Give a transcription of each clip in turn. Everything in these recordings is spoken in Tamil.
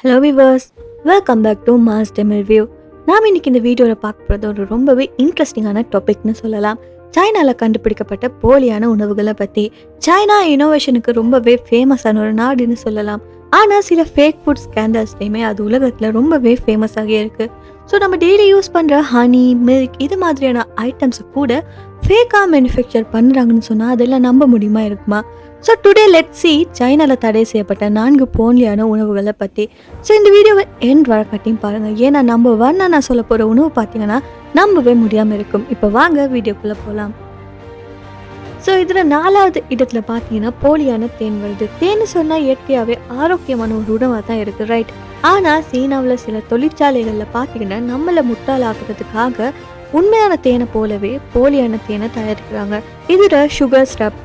Hello viewers welcome back to mass Tamil view நாம் இன்னைக்கு இந்த வீடியோவில் பார்க்க போகிறது ஒரு ரொம்பவே இன்ட்ரெஸ்டிங்கான டாபிக்னு சொல்லலாம். சைனாவில் கண்டுபிடிக்கப்பட்ட போலியான உணவுகளை பற்றி சைனா இனோவேஷனுக்கு ரொம்பவே ஃபேமஸான ஒரு நாடுன்னு சொல்லலாம். ஆனால் சில ஃபேக் ஃபுட் ஸ்கேண்டல்ஸ்லேயுமே அது உலகத்தில் ரொம்பவே ஃபேமஸாகவே இருக்குது ஸோ நம்ம டெய்லி யூஸ் பண்ணுற ஹனி மில்க் இது மாதிரியான ஐட்டம்ஸை கூட ஃபேக்காக மேனுஃபேக்சர் பண்ணுறாங்கன்னு சொன்னால் அதெல்லாம் நம்ப முடியுமா இருக்குமா? ஸோ டுடே லெட் சி சைனாவில் தடை செய்யப்பட்ட நான்கு போலியான உணவுகளை பற்றி ஸோ இந்த வீடியோவை என் வழக்காட்டியும் பாருங்கள் ஏன்னா நம்ம வர்ணா நான் சொல்ல போகிற உணவு பார்த்தீங்கன்னா நம்பவே முடியாமல் இருக்கும். இப்போ வாங்க வீடியோக்குள்ளே போகலாம் ஸோ இதில் நாலாவது இடத்துல பார்த்தீங்கன்னா போலியான தேன் வருது. தேன் சொன்னால் இயற்கையாகவே ஆரோக்கியமான ஒரு உணவாக தான் இருக்குது ரைட் ஆனால் சீனாவில் சில தொழிற்சாலைகளில் பார்த்தீங்கன்னா நம்மளை முட்டாளாக்குறதுக்காக உண்மையான தேனை போலவே போலியான தேனை தயாரிக்கிறாங்க. இதில் சுகர் ஸ்டப்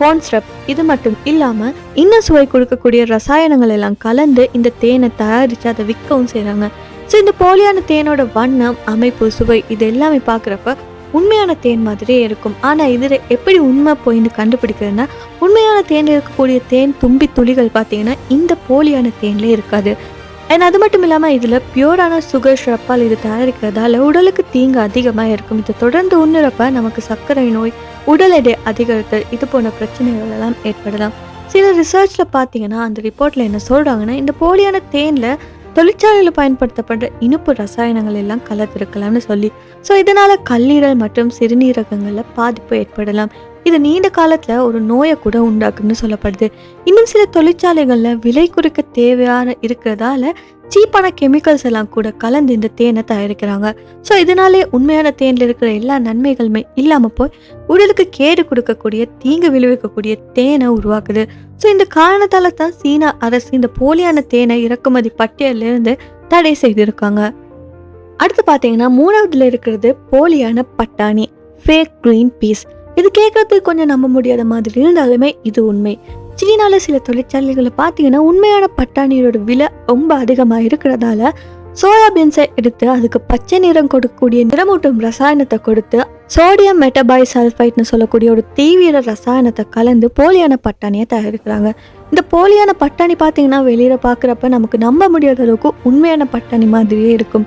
கார்ன் ஸ்டப் இது மட்டும் இல்லாமல் இன்னும் சுவை கொடுக்கக்கூடிய ரசாயனங்கள் எல்லாம் கலந்து இந்த தேனை தயாரித்து அதை விற்கவும் செய்கிறாங்க ஸோ இந்த போலியான தேனோட வண்ணம் அமைப்பு சுவை இது எல்லாமே பார்க்குறப்ப உண்மையான தேன் மாதிரியே இருக்கும். ஆனால் இதில் எப்படி உண்மை போயின்னு கண்டுபிடிக்கிறதுனா உண்மையான தேனில் இருக்கக்கூடிய தேன் தும்பி துளிகள் பார்த்தீங்கன்னா இந்த போலியான தேனில் இருக்காது. அண்ட் அது மட்டும் இல்லாமல் இதில் பியூரான சுகர் ஷிரப்பால் இது தயாரிக்கிறதால உடலுக்கு தீங்கு அதிகமாக இருக்கும். இது தொடர்ந்து உண்ணுறப்ப நமக்கு சர்க்கரை நோய் உடல் எடை அதிகரித்தல் இது போன்ற பிரச்சனைகள் எல்லாம் ஏற்படலாம். சில ரிசர்ச்சில் பார்த்தீங்கன்னா அந்த ரிப்போர்ட்டில் என்ன சொல்கிறாங்கன்னா இந்த போலியான தேனில் தொழிற்சாலையில் பயன்படுத்தப்படுற இனிப்பு ரசாயனங்கள் எல்லாம் கலந்திருக்கலாம்னு சொல்லி. ஸோ இதனால் கல்லீரல் மற்றும் சிறுநீரகங்களில் பாதிப்பு ஏற்படலாம். இது நீண்ட காலத்தில் ஒரு நோயை கூட உண்டாக்கும்னு சொல்லப்படுது. இன்னும் சில தொழிற்சாலைகளில் விலை குறைக்க தேவையான இருக்கிறதால சீப்பான கெமிக்கல்ஸ் எல்லாம் கூட கலந்து இந்த தேனை தயாரிக்கிறாங்க. ஸோ இதனாலே உண்மையான தேனில் இருக்கிற எல்லா நன்மைகளுமே இல்லாமல் போய் உடலுக்கு கேடு கொடுக்கக்கூடிய தீங்கு விளைவிக்கக்கூடிய தேனை உருவாக்குது. ஸோ இந்த காரணத்தால் தான் சீனா அரசு இந்த போலியான தேனை இறக்குமதி பட்டியலிருந்து தடை செய்திருக்காங்க. அடுத்து பார்த்தீங்கன்னா மூணாவதுல இருக்கிறது போலியான பட்டாணி ஃபேக் க்ரீன் பீஸ் இது கேட்கறதுக்கு கொஞ்சம் நம்ப முடியாத மாதிரி இருந்தாலுமே இது உண்மை. சீனாவில் சில தொழிற்சாலைகளை பார்த்தீங்கன்னா உண்மையான பட்டாணியோட விலை ரொம்ப அதிகமாக இருக்கிறதால சோயாபீன்ஸை எடுத்து அதுக்கு பச்சை நிறம் கொடுக்கக்கூடிய நிறமூட்டும் ரசாயனத்தை கொடுத்து சோடியம் மெட்டபாய் சல்ஃபைட்னு சொல்லக்கூடிய ஒரு தீவிர ரசாயனத்தை கலந்து போலியான பட்டாணியை தயாரிக்கிறாங்க. இந்த போலியான பட்டாணி பார்த்தீங்கன்னா வெளியில் பார்க்குறப்ப நமக்கு நம்ப முடியாத அளவுக்கு உண்மையான பட்டாணி மாதிரியே இருக்கும்.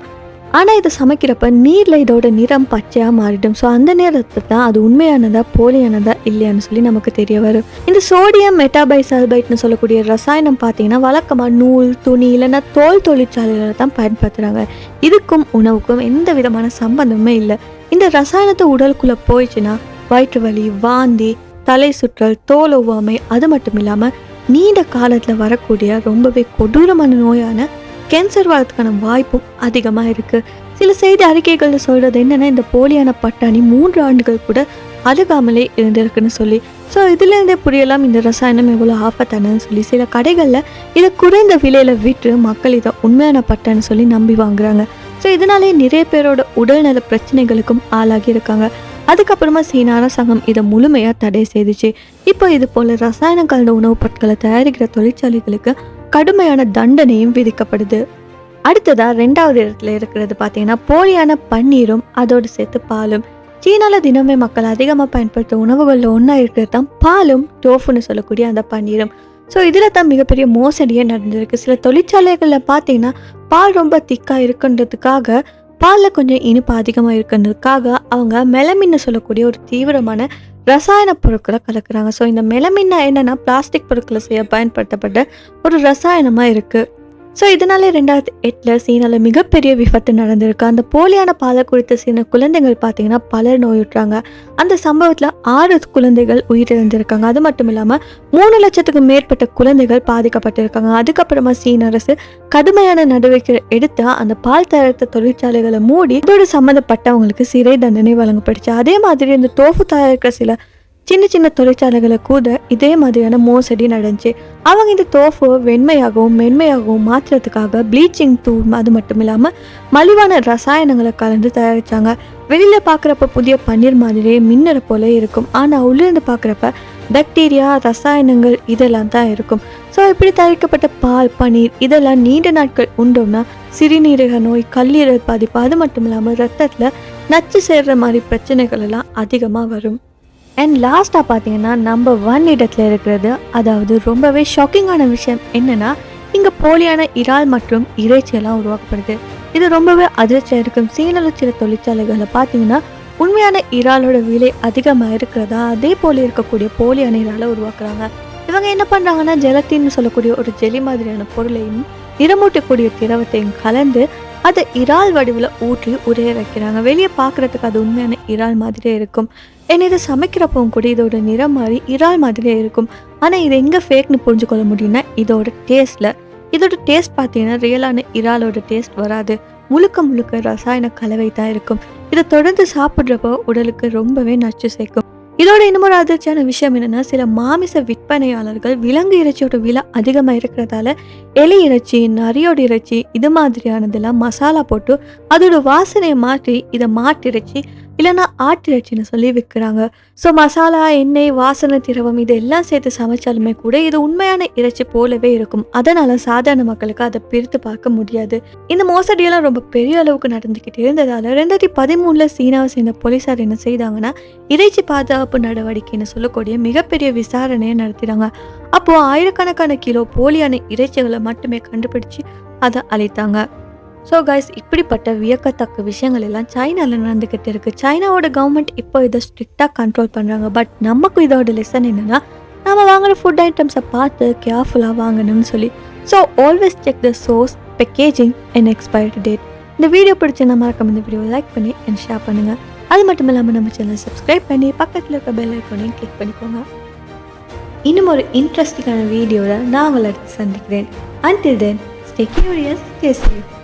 ஆனால் இதை சமைக்கிறப்ப நீரில் இதோட நிறம் பச்சையாக மாறிடும். ஸோ அந்த நேரத்தில் தான் அது உண்மையானதா போலியானதா இல்லையான்னு சொல்லி நமக்கு தெரிய வரும். இந்த சோடியம் மெட்டாபைசல்பைட்னு சொல்லக்கூடிய ரசாயனம் பார்த்தீங்கன்னா வழக்கமாக நூல் துணி இல்லைன்னா தோல் தொழிற்சாலைகளை தான் பயன்படுத்துகிறாங்க இதுக்கும் உணவுக்கும் எந்த விதமான சம்பந்தமே இல்லை. இந்த ரசாயனத்தை உடலுக்குள்ளே போயிடுச்சுன்னா வயிற்று வலி வாந்தி தலை சுற்றல் தோல் ஒவ்வாமை அது மட்டும் இல்லாமல் நீண்ட காலத்தில் வரக்கூடிய ரொம்பவே கொடூரமான நோயான கேன்சர் வரதுக்கான வாய்ப்பும் அதிகமாக இருக்குது சில செய்தி அறிக்கைகளில் சொல்கிறது என்னென்னா இந்த போலியான பட்டாணி மூன்று ஆண்டுகள் கூட அழுகாமலே இருந்திருக்குன்னு சொல்லி. ஸோ இதுலேருந்தே புரியலாம் இந்த ரசாயனம் எவ்வளோ ஆபத்தானன்னு சொல்லி. சில கடைகளில் இதை குறைந்த விலையில் விற்று மக்கள் இதை உண்மையான பட்டான்னு சொல்லி நம்பி வாங்குறாங்க. ஸோ இதனாலே நிறைய பேரோட உடல்நல பிரச்சனைகளுக்கும் ஆளாகி இருக்காங்க. அதுக்கப்புறமா சீன அரசாங்கம் இதை முழுமையாக தடை செய்துச்சு. இப்போ இது போல் ரசாயனம் கலந்த உணவுப் பொருட்களை தயாரிக்கிற தொழிற்சாலைகளுக்கு கடுமையான தண்டனையும் விதிக்கப்படுது. அடுத்ததா ரெண்டாவது இடத்துல இருக்கிறது பார்த்தீங்கன்னா போலியான பன்னீரும் அதோடு சேர்த்து பாலும். சீனால தினமே மக்கள் அதிகமாக பயன்படுத்தும் உணவுகளில் ஒன்றா இருக்கிறது தான் பாலும் டோஃபுன்னு சொல்லக்கூடிய அந்த பன்னீரும். ஸோ இதில் தான் மிகப்பெரிய மோசடியே நடந்திருக்கு. சில தொழிற்சாலைகளில் பார்த்தீங்கன்னா பால் ரொம்ப திக்காக இருக்குன்றதுக்காக பாலில் கொஞ்சம் இனிப்பு அதிகமாக இருக்கிறதுக்காக அவங்க மெலமின்னு சொல்லக்கூடிய ஒரு தீவிரமான ரசாயன பொருட்களை கலக்கிறாங்க. ஸோ இந்த மெலமின்னா என்னென்னா பிளாஸ்டிக் பொருட்களை செய்ய பயன்படுத்தப்பட்ட ஒரு ரசாயனமாக இருக்குது ஸோ இதனாலே ரெண்டாயிரத்தி எட்டில் சீனாவில் மிகப்பெரிய விபத்து நடந்திருக்கு. அந்த போலியான பாலை குறித்த சீன குழந்தைகள் பார்த்தீங்கன்னா பலர் நோயுற்றாங்க. அந்த சம்பவத்தில் ஆறு குழந்தைகள் உயிரிழந்திருக்காங்க. அது மட்டும் இல்லாமல் மூணு லட்சத்துக்கு மேற்பட்ட குழந்தைகள் பாதிக்கப்பட்டிருக்காங்க. அதுக்கப்புறமா சீன அரசு கடுமையான நடவடிக்கை எடுத்து அந்த பால் தயாரித்த தொழிற்சாலைகளை மூடி இதோடு சம்மந்தப்பட்டவங்களுக்கு சிறை தண்டனை வழங்கப்படுச்சு அதே மாதிரி இந்த தோஃபு தயாரிக்கிற சில சின்ன சின்ன தொழிற்சாலைகளை கூட இதே மாதிரியான மோசடி நடந்துச்சு. அவங்க இந்த தோஃபு வெண்மையாகவும் மென்மையாகவும் மாற்றுறதுக்காக ப்ளீச்சிங் தூள் அது மட்டும் இல்லாமல் மலிவான ரசாயனங்களை கலந்து தயாரித்தாங்க வெளியில் பார்க்குறப்ப புதிய பன்னீர் மாதிரியே மின்னற போல இருக்கும். ஆனால் உள்ளிருந்து பார்க்குறப்ப பாக்டீரியா ரசாயனங்கள் இதெல்லாம் தான் இருக்கும். ஸோ இப்படி தயாரிக்கப்பட்ட பால் பன்னீர் இதெல்லாம் நீண்ட நாட்கள் உண்டோம்னா சிறுநீரக நோய் கல்லீரல் பாதிப்பு அது மட்டும் இல்லாமல் ரத்தத்தில் நச்சு சேர்ற மாதிரி பிரச்சனைகள் எல்லாம் அதிகமாக வரும். அண்ட் லாஸ்ட்டாக பார்த்தீங்கன்னா நம்பர் ஒன் இடத்துல இருக்கிறது அதாவது ரொம்பவே ஷாக்கிங்கான விஷயம் என்னென்னா இங்கே போலியான இறால் மற்றும் இறைச்சியெல்லாம் உருவாக்கப்படுது. இது ரொம்பவே அதிர்ச்சியாக இருக்கும். சீனலச்சிற தொழிற்சாலைகளில் பார்த்தீங்கன்னா உண்மையான இறாலோட விலை அதிகமாக இருக்கிறதா அதே போல இருக்கக்கூடிய போலியான இறாலை உருவாக்குறாங்க. இவங்க என்ன பண்ணுறாங்கன்னா ஜெலட்டின்னு சொல்லக்கூடிய ஒரு ஜெலி மாதிரியான பொருளையும் நிறமூட்டக்கூடிய திரவத்தையும் கலந்து அதை இறால் வடிவில் ஊற்றி உரைய வைக்கிறாங்க. வெளியே பார்க்குறதுக்கு அது உண்மையான இறால் மாதிரியே இருக்கும். ஏன்னா இதை சமைக்கிறப்பவும் கூட இதோட நிறம் மாதிரி இறால் மாதிரியே இருக்கும். ஆனால் இது எங்கே ஃபேக்னு புரிஞ்சுக்கொள்ள முடியும்னா இதோட டேஸ்ட்டில் இதோட டேஸ்ட் பார்த்தீங்கன்னா ரியலான இறாலோட டேஸ்ட் வராது. முழுக்க முழுக்க ரசாயன கலவை தான் இருக்கும். இதை தொடர்ந்து சாப்பிட்றப்போ உடலுக்கு ரொம்பவே நச்சு சேர்க்கும். இதோட இன்னொரு அதிர்ச்சியான விஷயம் என்னன்னா சில மாமிச விற்பனையாளர்கள் விலங்கு இறைச்சியோட விலை அதிகமாக இருக்கிறதால எலி இறைச்சி நரியோட இறைச்சி இது மாதிரியானதெல்லாம் மசாலா போட்டு அதோட வாசனையை மாற்றி இதை மாட்டிறைச்சி இல்லைன்னா ஆட்டிறைச்சின்னு சொல்லி விற்கிறாங்க. ஸோ மசாலா எண்ணெய் வாசனை திரவம் இது எல்லாம் சேர்த்து சமைச்சாலுமே கூட இது உண்மையான இறைச்சி போலவே இருக்கும். அதனால சாதாரண மக்களுக்கு அதை பிரித்து பார்க்க முடியாது. இந்த மோசடியெல்லாம் ரொம்ப பெரிய அளவுக்கு நடந்துக்கிட்டு இருந்ததால ரெண்டாயிரத்தி பதிமூணுல சீனாவை சேர்ந்த போலீசார் என்ன செய்தாங்கன்னா இறைச்சி பாதுகாப்பு நடவடிக்கைன்னு சொல்லக்கூடிய மிகப்பெரிய விசாரணையை நடத்தினாங்க. அப்போ ஆயிரக்கணக்கான கிலோ போலியான இறைச்சிகளை மட்டுமே கண்டுபிடிச்சு அதை அழைத்தாங்க. ஸோ கைஸ் இப்படிப்பட்ட வியக்கத்தக்க விஷயங்கள் எல்லாம் சைனாவில் நடந்துக்கிட்டு இருக்குது சைனாவோட கவர்மெண்ட் இப்போ இதை ஸ்ட்ரிக்டாக கண்ட்ரோல் பண்ணுறாங்க பட் நமக்கு இதோட லெசன் என்னென்னா நம்ம வாங்குற ஃபுட் ஐட்டம்ஸை பார்த்து கேர்ஃபுல்லாக வாங்கணும்னு சொல்லி. So always check the source packaging and expired date இந்த வீடியோ பிடிச்சிருந்தா மறக்காம இந்த வீடியோ லைக் பண்ணி அண்ட் ஷேர் பண்ணுங்கள் அது மட்டும் இல்லாமல் நம்ம சேனலை சப்ஸ்கிரைப் பண்ணி பக்கத்தில் இருக்க பெல் ஐக்கோனையும் கிளிக் பண்ணிக்கோங்க. இன்னும் ஒரு இன்ட்ரெஸ்டிங்கான வீடியோவில் நான் உங்களை சந்திக்கிறேன். Until then stay curious stay safe